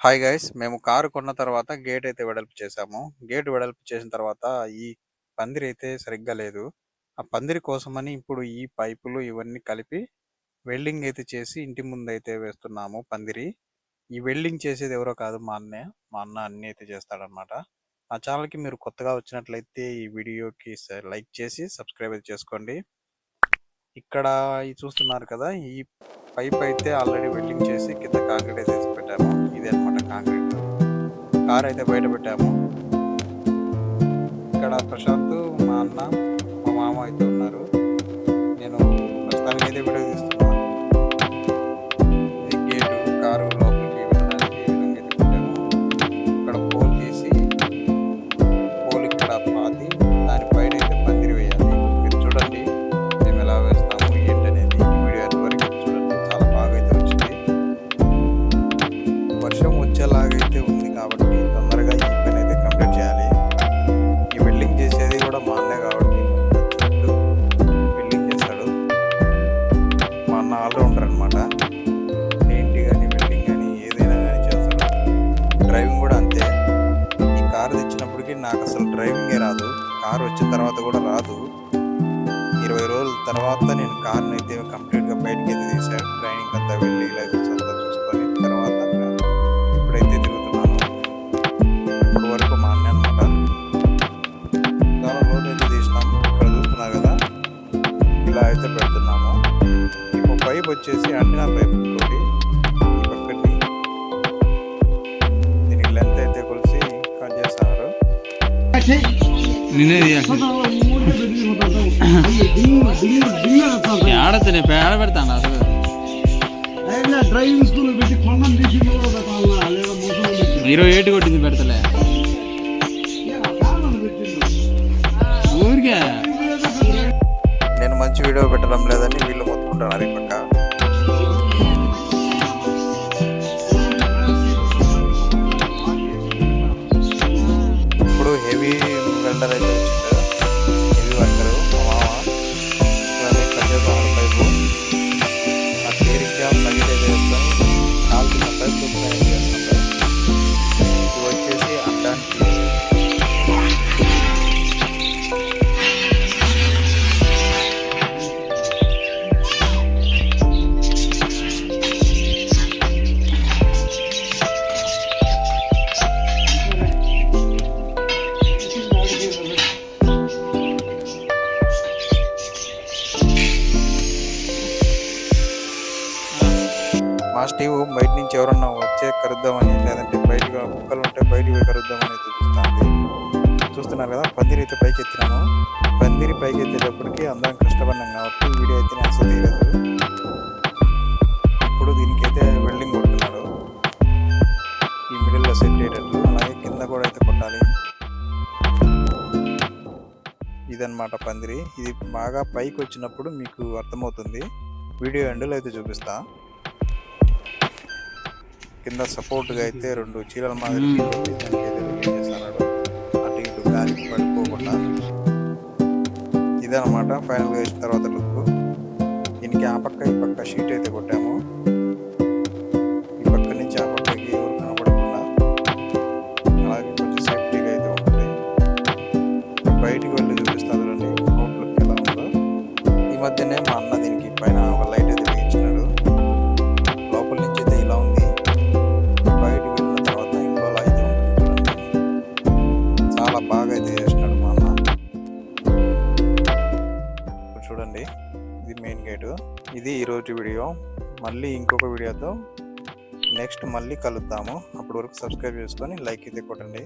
Hi guys మేము car కొన్న తర్వాత గేట్ అయితే వెడల్పు చేసాము గేట్ వెడల్పు చేసిన తర్వాత ఈ పందిరి అయితే సరిగ్గా లేదు. ఆ పందిరి కోసమని ఇప్పుడు ఈ పైపులు ఇవన్నీ కలిపి వెల్డింగ్ అయితే చేసి ఇంటి ముందు అయితే వేస్తున్నాము పందిరి. ఈ వెల్డింగ్ చేసేది ఎవరో కాదు మా అన్న మా అన్న అన్ని అయితే చేస్తాడనమాట ఆ ఛానల్కి మీరు కొత్తగా వచ్చినట్లయితే ఈ వీడియోకి లైక్ చేసి సబ్స్క్రైబ్ అయితే చేసుకోండి. ఇక్కడ చూస్తున్నారు కదా ఈ పైప్ అయితే ఆల్రెడీ వెల్డింగ్ చేసి కింద కాంక్రీట్ అయితే పెట్టాము. ఇది అనమాట కాంక్రీట్. కార్ అయితే బయట పెట్టాము. ఇక్కడ ప్రశాంత్ మా అన్న మా మామ అయితే ఉన్నారు. నేను ప్రస్తుతానికి అయితే వీడియో కారు వచ్చిన తర్వాత కూడా రాదు. ఇరవై రోజుల తర్వాత నేను కార్ని అయితే కంప్లీట్గా బయటకి అయితే తీసాను ట్రైనింగ్ అంతా వెళ్ళి లైసెన్స్ అంతా చూసుకొని తర్వాత ఇప్పుడైతే తిరుగుతున్నాను. ఇప్పటి వరకు మా అన్న అనమాట చాలా రోజులు అయితే తీసినాము ఇక్కడ చూస్తున్నారు కదా? ఇలా అయితే పెడుతున్నాము. ఇప్పుడు పైప్ వచ్చేసి అంటినా పైప్ తోటి ఈ పక్కని దీనికి లెంత్ అయితే కొలిసి కట్ చేస్తున్నారు. నిన్నే ఆడతనే పేడ పెడతాను అసలు. డ్రైవింగ్ స్కూల్ పెట్టి తీసి ఇరవై ఏటు కొట్టింది పెడతలే. ఊరికే. నేను మంచి వీడియో పెట్టడం లేదని వీళ్ళు మొత్తుకుంటున్నారు ఈ పక్క. ঠান্ডা রাখা উচিত మా బయట నుంచి ఎవరన్నా వచ్చే కరుద్దామని లేదంటే బయటగా కుక్కలు ఉంటే బయటికి పోయి కరుద్దామని అయితే చూస్తుంది చూస్తున్నారు కదా పందిరి అయితే పైకి ఎత్తినాము పందిరి పైకి ఎత్తేటప్పటికి అందరం కష్టపడినాం కాబట్టి వీడియో అయితే నేను అసలు తీయలేదు. ఇప్పుడు దీనికైతే వెల్డింగ్ కొడుతున్నారు ఈ మిడిల్లో సెట్ అయ్యేటట్టు అలాగే కింద కూడా అయితే కొట్టాలి. ఇదన్నమాట పందిరి. ఇది బాగా పైకి వచ్చినప్పుడు మీకు అర్థమవుతుంది. వీడియో ఎండలో అయితే చూపిస్తాను కింద సపోర్ట్గా అయితే రెండు చీరల మాదిరి చేస్తున్నాడు అటు ఇటు గాలికి పడిపోకుండా. ఇదనమాట ఫైనల్గా వేసిన తర్వాత లుక్ దీనికి ఆ పక్క ఈ పక్క షీట్ అయితే కొట్టాము. బాగా అయితే చేసినాడు మా అన్న ఇప్పుడు చూడండి ఇది మెయిన్ గేటు ఇది ఈరోజు వీడియో. మళ్ళీ ఇంకొక వీడియోతో నెక్స్ట్ మళ్ళీ కలుద్దాము. అప్పటి వరకు సబ్స్క్రైబ్ చేసుకొని లైక్ అయితే కొట్టండి.